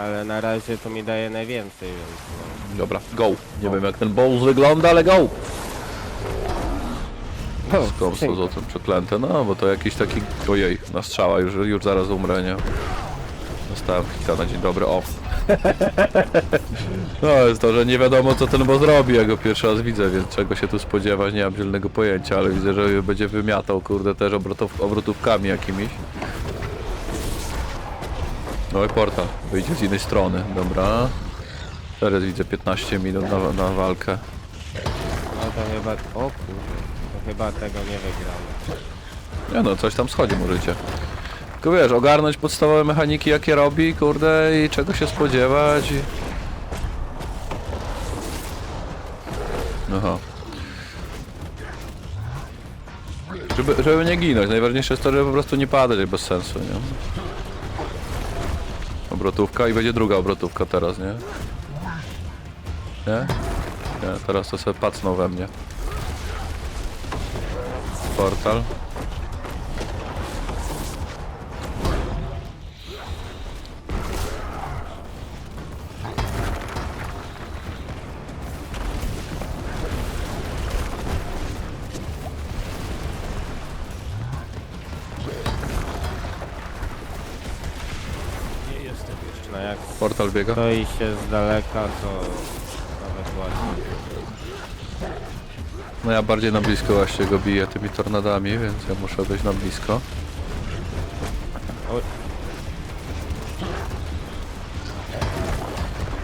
ale na razie to mi daje najwięcej, więc no. Dobra, go. Nie wiem jak ten boss wygląda, ale go. O, Skąd skrzynka. złotem przeklęte? No, bo to jakiś taki... Ojej, na strzała, już, już zaraz umrę, nie? Dostałem hita na dzień dobry, o. No, jest to, że nie wiadomo co ten boss robi, ja go pierwszy raz widzę, więc czego się tu spodziewać, nie mam zielonego pojęcia, ale widzę, że będzie wymiatał, kurde, też obrotów, obrotówkami jakimiś. No i portal, wyjdzie z innej strony, dobra. Teraz widzę 15 minut na, na walkę. No to chyba... O kurde, to chyba tego nie wygramy. Nie no, coś tam schodzi możecie. Tylko wiesz, ogarnąć podstawowe mechaniki jakie robi, kurde, i czego się spodziewać. i- Aha. Żeby, żeby nie ginąć, najważniejsze jest to, żeby po prostu nie padać bez sensu, nie? Obrotówka i będzie druga obrotówka teraz, nie? Nie? Nie, teraz to sobie pacną we mnie. Portal. No jak Portal biega. stoi się z daleka, to nawet łatwiej. No ja bardziej na blisko właśnie go biję tymi tornadami, więc ja muszę być na blisko. Oj.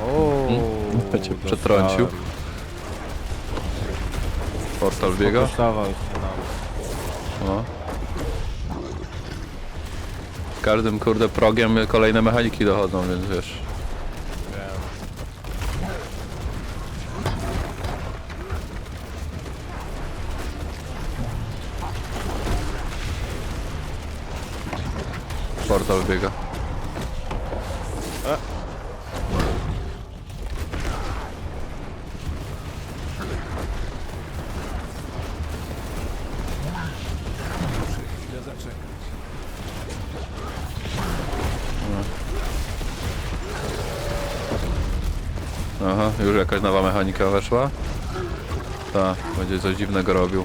O, Ja cię przetrącił. Portal biega. Się na mnie. No. Każdym kurde progiem kolejne mechaniki dochodzą, więc wiesz. Portal biega. Aha, już jakaś nowa mechanika weszła? Tak, będzie coś dziwnego robił.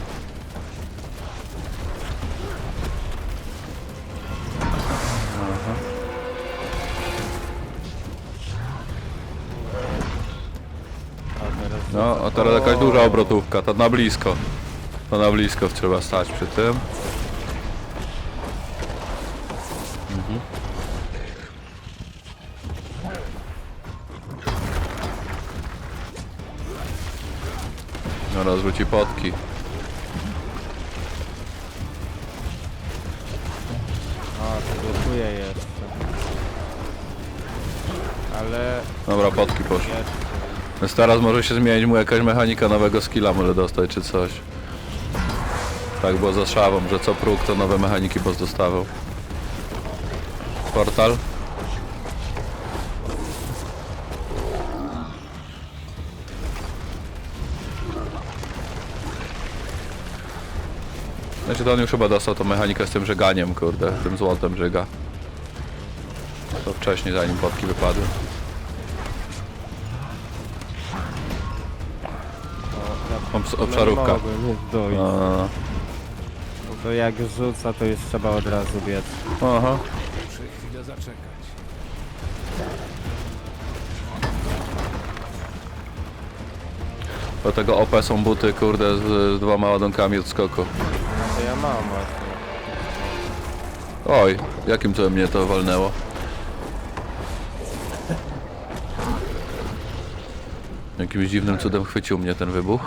Aha. No, a teraz jakaś duża obrotówka, to na blisko. To na blisko trzeba stać przy tym. No rozrzuci potki. A, to blokuje jeszcze. Ale Dobra, potki poszły. jeszcze. Więc teraz może się zmienić mu jakaś mechanika nowego skilla może dostać czy coś. Tak było za szawą, że co próg to nowe mechaniki boss dostawał. Portal. Znaczy to on już chyba dostał tą mechanikę z tym żeganiem, kurde, tym złotem żega. To wcześniej zanim potki wypadły. Obs- no obszarówka. nie dojść. No, no, no. No to jak rzuca, to już trzeba od razu biec. Aha. Muszę chwilę zaczekać. Do tego OP są buty, kurde, z, z dwoma ładunkami od skoku. To ja mam właśnie. Oj, jakim to mnie to walnęło? Jakimś dziwnym cudem chwycił mnie ten wybuch.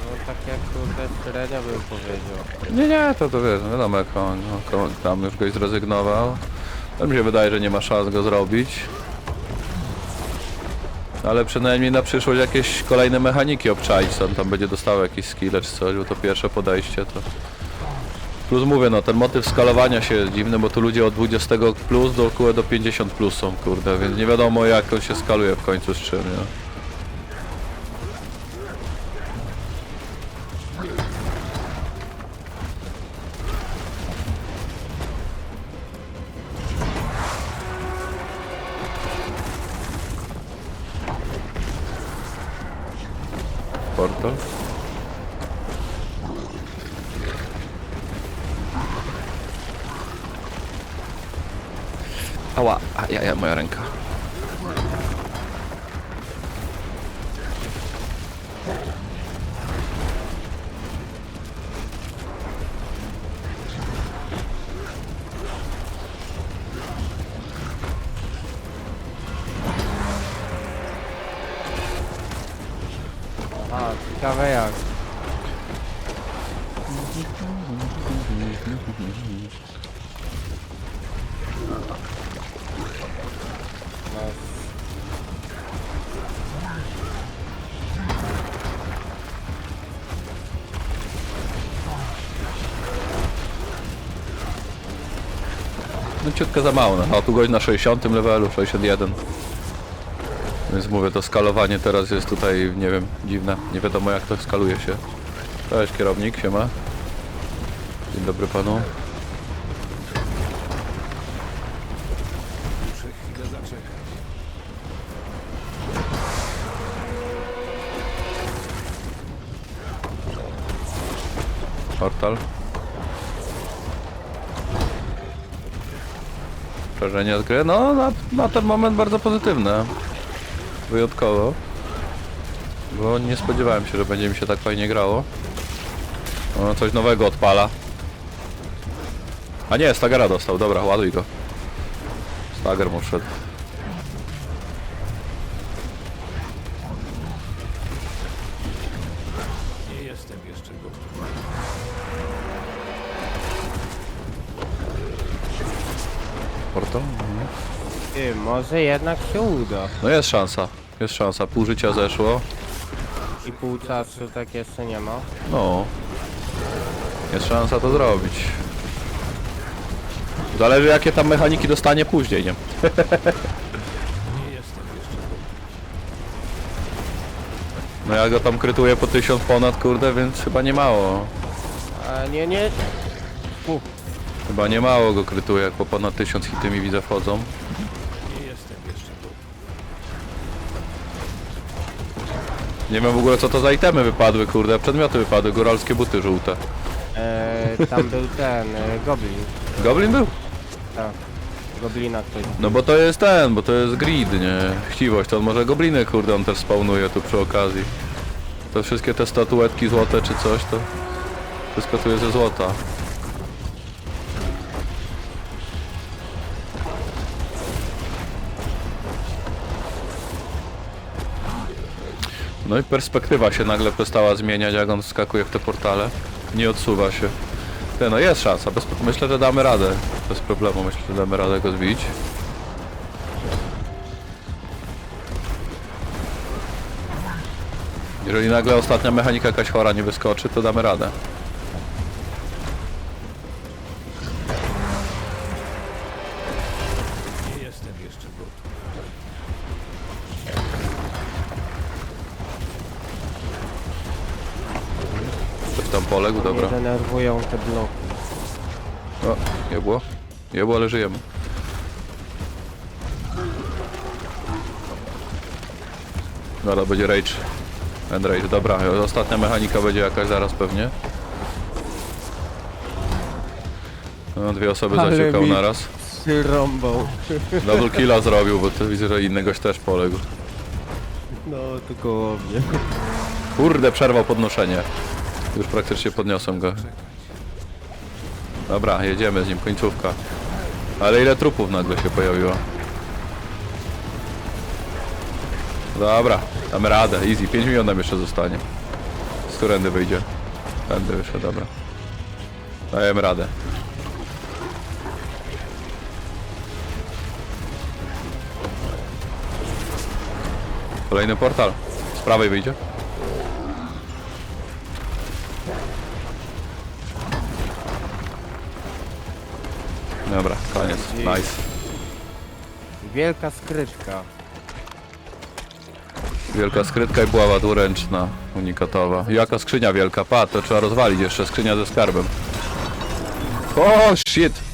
No tak jak kurde średnio bym powiedział. Nie, nie, to to wiesz, wiadomo jak on, no, tam już goś zrezygnował. To mi się wydaje, że nie ma szans go zrobić. Ale przynajmniej na przyszłość jakieś kolejne mechaniki obczaić, on tam będzie dostawał jakieś skille czy coś, bo to pierwsze podejście to... Plus mówię, no ten motyw skalowania się jest dziwny, bo tu ludzie od 20 plus do około do 50 plus są, kurde, więc nie wiadomo jak on się skaluje w końcu z czym, nie? Portal. Ała, a ja, ja, moja ręka. A, ciekawe jak. No, ciutkę za mało, no. a tu gość na 60 levelu, 61. Więc mówię, to skalowanie teraz jest tutaj, nie wiem, dziwne. Nie wiadomo jak to skaluje się. Cześć kierownik, siema. Dzień dobry panu. Portal. Wrażenia z gry? No, na, na ten moment bardzo pozytywne. Wyjątkowo. Bo nie spodziewałem się, że będzie mi się tak fajnie grało. O, coś nowego odpala. A nie, Stagera dostał, dobra, ładuj go. Stager mu wszedł. Nie jestem jeszcze gotów. Portal? Mhm. Ty, może jednak się uda. No jest szansa, jest szansa. Pół życia zeszło. I pół czasu tak jeszcze nie ma. No. Jest szansa to zrobić. Zależy jakie tam mechaniki dostanie później, nie? Nie jestem jeszcze gotów. No ja go tam krytuję po 1000 ponad, kurde, więc chyba nie mało. A nie, nie. Chyba nie mało go krytuję, jak po ponad 1000 hity mi widzę wchodzą. Nie wiem w ogóle co to za itemy wypadły, kurde, przedmioty wypadły, góralskie buty żółte. e, tam był ten, e, goblin. Goblin był? Tak. Goblina ktoś. No bo to jest ten, bo to jest grid, nie? Chciwość, to on może gobliny, kurde, on też spawnuje tu przy okazji. To wszystkie te statuetki złote czy coś, to wszystko tu jest ze złota. No i perspektywa się nagle przestała zmieniać, jak on wskakuje w te portale. Nie odsuwa się. Te, no jest szansa, bez, myślę, że damy radę. Bez problemu, myślę, że damy radę go zbić. Jeżeli nagle ostatnia mechanika jakaś chora nie wyskoczy, to damy radę. Poległ, dobra. Mnie denerwują te bloki. O, nie było? Nie było, ale żyjemy. Dobra, będzie rage. End rage, dobra. Ostatnia mechanika będzie jakaś zaraz pewnie. No, dwie osoby Ale zaciekał mi- naraz. Rąbą. Double killa zrobił, bo to widzę, że inny gość też poległ. No, to koło mnie. Kurde, przerwał podnoszenie. Już praktycznie podniosłem go. Dobra, jedziemy z nim, końcówka. Ale ile trupów nagle się pojawiło? Dobra, damy radę, easy, 5 milionów jeszcze zostanie. Z którędy wyjdzie? Tędy wyszedł, dobra. Dajemy radę. Kolejny portal. Z prawej wyjdzie. Dobra, koniec. Nice. Wielka skrytka. Wielka skrytka i buława dwuręczna, unikatowa. Jaka skrzynia wielka? Pa, to trzeba rozwalić jeszcze, skrzynia ze skarbem. O, shit!